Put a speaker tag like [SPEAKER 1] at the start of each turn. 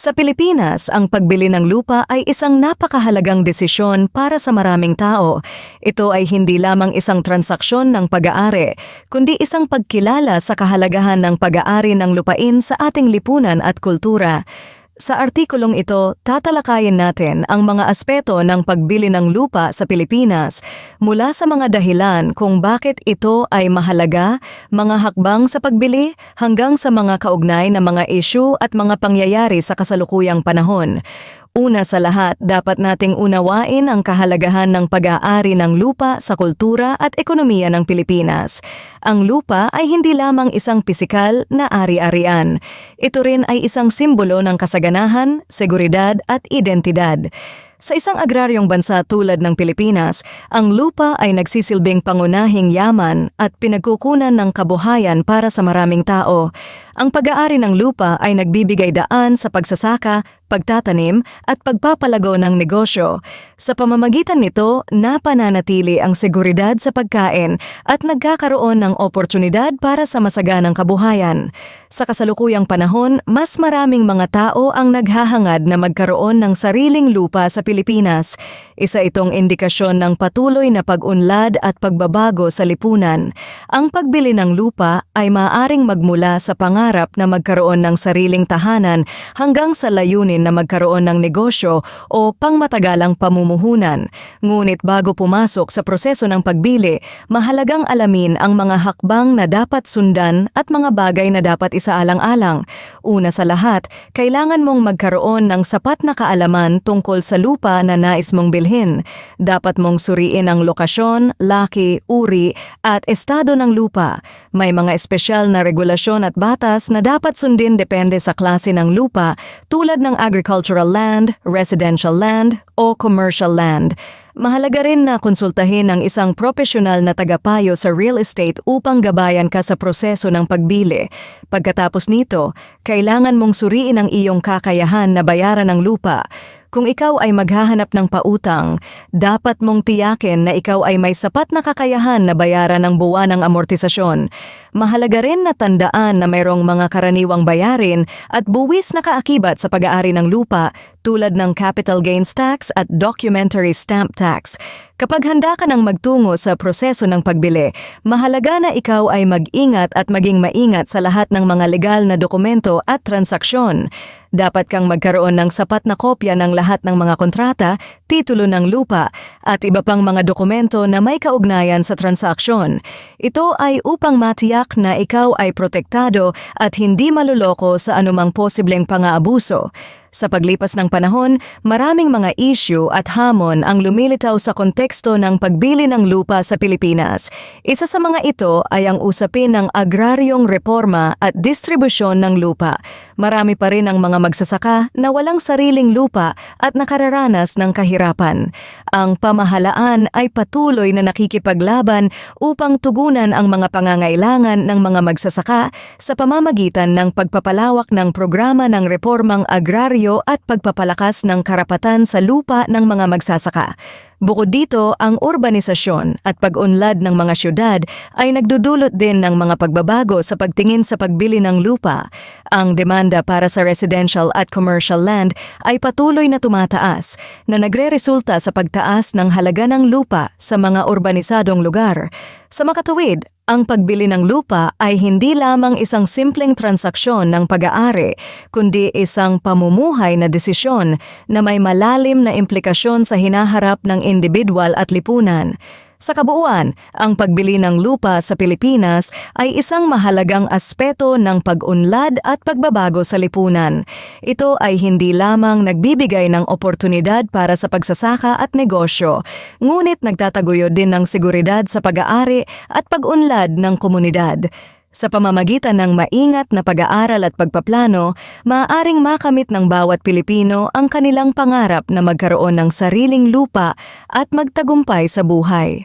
[SPEAKER 1] Sa Pilipinas, ang pagbili ng lupa ay isang napakahalagang desisyon para sa maraming tao. Ito ay hindi lamang isang transaksyon ng pag-aari, kundi isang pagkilala sa kahalagahan ng pag-aari ng lupain sa ating lipunan at kultura. Sa artikulong ito, tatalakayin natin ang mga aspeto ng pagbili ng lupa sa Pilipinas mula sa mga dahilan kung bakit ito ay mahalaga, mga hakbang sa pagbili hanggang sa mga kaugnay na mga issue at mga pangyayari sa kasalukuyang panahon. Una sa lahat, dapat nating unawain ang kahalagahan ng pag-aari ng lupa sa kultura at ekonomiya ng Pilipinas. Ang lupa ay hindi lamang isang pisikal na ari-arian. Ito rin ay isang simbolo ng kasaganahan, seguridad at identidad. Sa isang agraryong bansa tulad ng Pilipinas, ang lupa ay nagsisilbing pangunahing yaman at pinagkukunan ng kabuhayan para sa maraming tao. Ang pag-aari ng lupa ay nagbibigay daan sa pagsasaka, pagtatanim at pagpapalago ng negosyo. Sa pamamagitan nito, napananatili ang seguridad sa pagkain at nagkakaroon ng oportunidad para sa masaganang kabuhayan. Sa kasalukuyang panahon, mas maraming mga tao ang naghahangad na magkaroon ng sariling lupa sa Pilipinas. Isa itong indikasyon ng patuloy na pag-unlad at pagbabago sa lipunan. Ang pagbili ng lupa ay maaring magmula sa pangarap na magkaroon ng sariling tahanan hanggang sa layunin na magkaroon ng negosyo o pangmatagalang pamumuhunan. Ngunit bago pumasok sa proseso ng pagbili, mahalagang alamin ang mga hakbang na dapat sundan at mga bagay na dapat isaalang-alang. Una sa lahat, kailangan mong magkaroon ng sapat na kaalaman tungkol sa lupa na nais mong bilhin. Dapat mong suriin ang lokasyon, laki, uri at estado ng lupa. May mga espesyal na regulasyon at batas na dapat sundin depende sa klase ng lupa tulad ng agricultural land, residential land o commercial land. Mahalaga rin na konsultahin ang isang profesional na tagapayo sa real estate upang gabayan ka sa proseso ng pagbili. Pagkatapos nito, kailangan mong suriin ang iyong kakayahan na bayaran ng lupa. Kung ikaw ay maghahanap ng pautang, dapat mong tiyakin na ikaw ay may sapat na kakayahan na bayaran ng buwan ng amortisasyon. Mahalaga rin na tandaan na mayroong mga karaniwang bayarin at buwis na kaakibat sa pag-aari ng lupa tulad ng capital gains tax at documentary stamp tax. Kapag handa ka ng magtungo sa proseso ng pagbili, mahalaga na ikaw ay mag-ingat at maging maingat sa lahat ng mga legal na dokumento at transaksyon. Dapat kang magkaroon ng sapat na kopya ng lahat ng mga kontrata, titulo ng lupa, at iba pang mga dokumento na may kaugnayan sa transaksyon. Ito ay upang matiyak na ikaw ay protektado at hindi maluloko sa anumang posibleng pang-aabuso. Sa paglipas ng panahon, maraming mga issue at hamon ang lumilitaw sa konteksto ng pagbili ng lupa sa Pilipinas. Isa sa mga ito ay ang usapin ng agraryong reforma at distribusyon ng lupa. Marami pa rin ang mga magsasaka na walang sariling lupa at nakararanas ng kahirapan. Ang pamahalaan ay patuloy na nakikipaglaban upang tugunan ang mga pangangailangan ng mga magsasaka sa pamamagitan ng pagpapalawak ng programa ng reformang agraryo at pagpapalakas ng karapatan sa lupa ng mga magsasaka. Bukod dito, ang urbanisasyon at pag-unlad ng mga syudad ay nagdudulot din ng mga pagbabago sa pagtingin sa pagbili ng lupa. Ang demanda para sa residential at commercial land ay patuloy na tumataas na nagre-resulta sa pagtaas ng halaga ng lupa sa mga urbanisadong lugar. Sa makatuwid, ang pagbili ng lupa ay hindi lamang isang simpleng transaksyon ng pag-aari, kundi isang pamumuhay na desisyon na may malalim na implikasyon sa hinaharap ng individual at lipunan. Sa kabuuan, ang pagbili ng lupa sa Pilipinas ay isang mahalagang aspeto ng pag-unlad at pagbabago sa lipunan. Ito ay hindi lamang nagbibigay ng oportunidad para sa pagsasaka at negosyo, ngunit nagtataguyod din ng seguridad sa pag-aari at pag-unlad ng komunidad. Sa pamamagitan ng maingat na pag-aaral at pagpaplano, maaaring makamit ng bawat Pilipino ang kanilang pangarap na magkaroon ng sariling lupa at magtagumpay sa buhay.